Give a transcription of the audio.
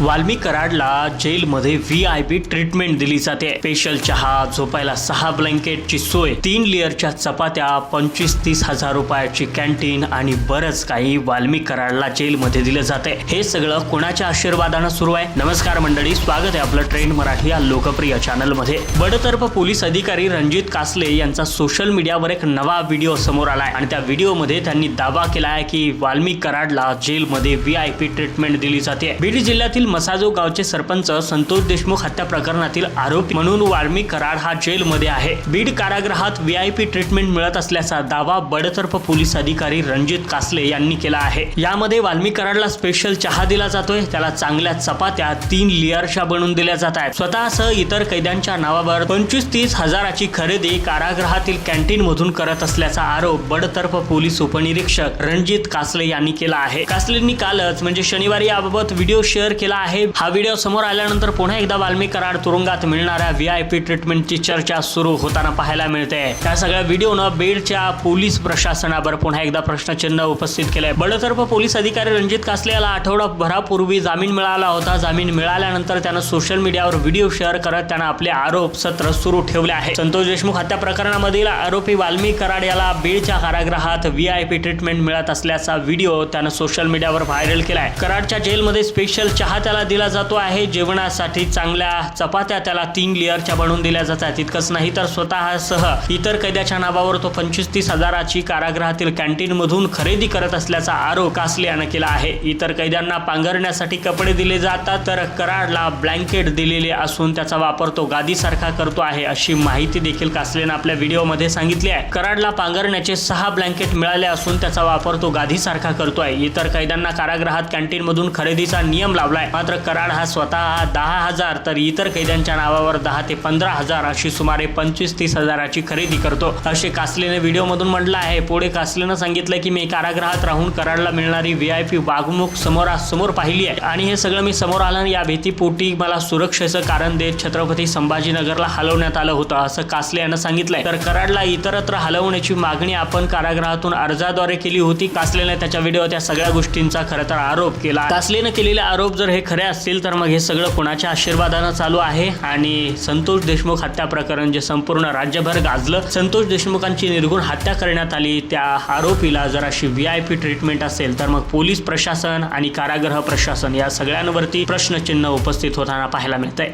वाल्मी कराडला जेलमध्ये V I P treatment दिली जाते. स्पेशल चहा झोपायला सहा ब्लँकेटची सोय तीन लेअरच्या चपात्या पंचवीस तीस हजार रुपयाची कॅन्टीन आणि बरंच काही वाल्मी कराडला जेलमध्ये दिलं जाते. हे सगळं कोणाच्या आशीर्वादानं सुरू आहे? नमस्कार मंडळी स्वागत आहे आपलं ट्रेंड मराठी या लोकप्रिय चॅनलमध्ये बडतर्फ पोलीस अधिकारी रणजित कासले यांचा सोशल मीडियावर एक नवा व्हिडिओ समोर आलाय आणि त्या व्हिडिओमध्ये त्यांनी दावा केला आहे की वाल्मी कराडला जेलमध्ये व्ही आय पी ट्रीटमेंट दिली जाते. बीड जिल्ह्यातील मसाजो गावचे सरपंच संतोष देशमुख हत्या प्रकरणातील आरोपी म्हणून वाल्मी कराड हा जेलमध्ये आहे. बीड कारागृहात व्हीआयपी आय पी ट्रीटमेंट मिळत असल्याचा दावा बडतर्फ पोलीस अधिकारी रणजित कासले यांनी केला आहे. यामध्ये वाल्मी कराडला स्पेशल चहा दिला जातोय. त्याला चांगल्या चपात्या तीन लिअरशा बनवून दिल्या जात आहेत. स्वतःसह इतर कैद्यांच्या नावावर पंचवीस तीस हजाराची खरेदी कारागृहातील कॅन्टीन मधून करत असल्याचा आरोप बडतर्फ पोलीस उपनिरीक्षक रणजित कासले यांनी केला आहे. कासलेंनी कालच म्हणजे शनिवारी याबाबत व्हिडिओ शेअर केला आहे. हा व्हिडिओ समोर आल्यानंतर पुन्हा एकदा वाल्मी कराड तुरुंगात मिळणाऱ्या व्ही आय पी ट्रीटमेंटची चर्चा सुरू होताना पाहायला मिळते. त्या सगळ्या व्हिडिओनं बीडच्या पोलीस प्रशासनावर पुन्हा एकदा प्रश्नचिन्ह उपस्थित केलंय. बडतर्फ पोलीस अधिकारी रणजित कासले याला आठवडाभरापूर्वी जामीन मिळाला होता. जामीन मिळाल्यानंतर त्यानं सोशल मीडियावर व्हिडिओ शेअर करत त्यानं आपले आरोप सत्र सुरू ठेवले आहे. संतोष देशमुख हत्या प्रकरणामधील आरोपी वाल्मी कराड याला बीडच्या कारागृहात व्ही आय पी ट्रीटमेंट मिळत असल्याचा व्हिडिओ त्यानं सोशल मीडियावर व्हायरल केलाय. कराडच्या जेलमध्ये स्पेशल चहा त्याला दिला जातो आहे. जेवणासाठी चांगल्या चपात्या त्याला तीन लेअरच्या बनवून दिल्या जातात. इतकंच नाही तर स्वतःसह इतर कैद्याच्या नावावर तो पंचवीस तीस हजाराची कारागृहातील कॅन्टीन मधून खरेदी करत असल्याचा आरोप कासले यानं केला आहे. इतर कैद्यांना पांघरण्यासाठी कपडे दिले जातात तर कराडला ब्लँकेट दिलेले असून त्याचा वापर तो गादीसारखा करतो आहे अशी माहिती देखील कासलेनं आपल्या व्हिडिओमध्ये सांगितली आहे. कराडला पांघरण्याचे सहा ब्लँकेट मिळाले असून त्याचा वापर तो गादीसारखा करतो आहे इतर कैद्यांना कारागृहात कॅन्टीन मधून खरेदीचा नियम लावलाय. मात्र कराड हा स्वतः दहा हजार तर इतर कैद्यांच्या नावावर दहा ते पंधरा हजार अशी सुमारे पंचवीस तीस हजाराची खरेदी करतो. असे कासलेने व्हिडिओमधून म्हटलं आहे. पुढे कासलेनं सांगितलं की मी कारागृहात राहून कराडला मिळणारी व्ही आय पी वागणूक समोरासमोर पाहिली आहे. आणि हे सगळं मी समोर आलं या भीतीपोटी मला सुरक्षेचं कारण देत छत्रपती संभाजीनगरला हलवण्यात आलं होतं असं कासले यानं सांगितलंय. तर कराडला इतरत्र हलवण्याची मागणी आपण कारागृहातून अर्जाद्वारे केली होती. कासलेने त्याच्या व्हिडिओ त्या सगळ्या गोष्टींचा खरं तर आरोप केला. कासलेनं केलेले आरोप जर हे खरे असतील तर मग हे सगळं कोणाच्या आशीर्वादानं चालू आहे? आणि संतोष देशमुख हत्या प्रकरण जे संपूर्ण राज्यभर गाजलं संतोष देशमुखांची निर्गुण हत्या करण्यात आली त्या आरोपीला जर अशी व्ही आय पी ट्रीटमेंट असेल तर मग पोलीस प्रशासन आणि कारागृह प्रशासन या सगळ्यांवरती प्रश्नचिन्ह उपस्थित होताना पाहायला मिळतंय.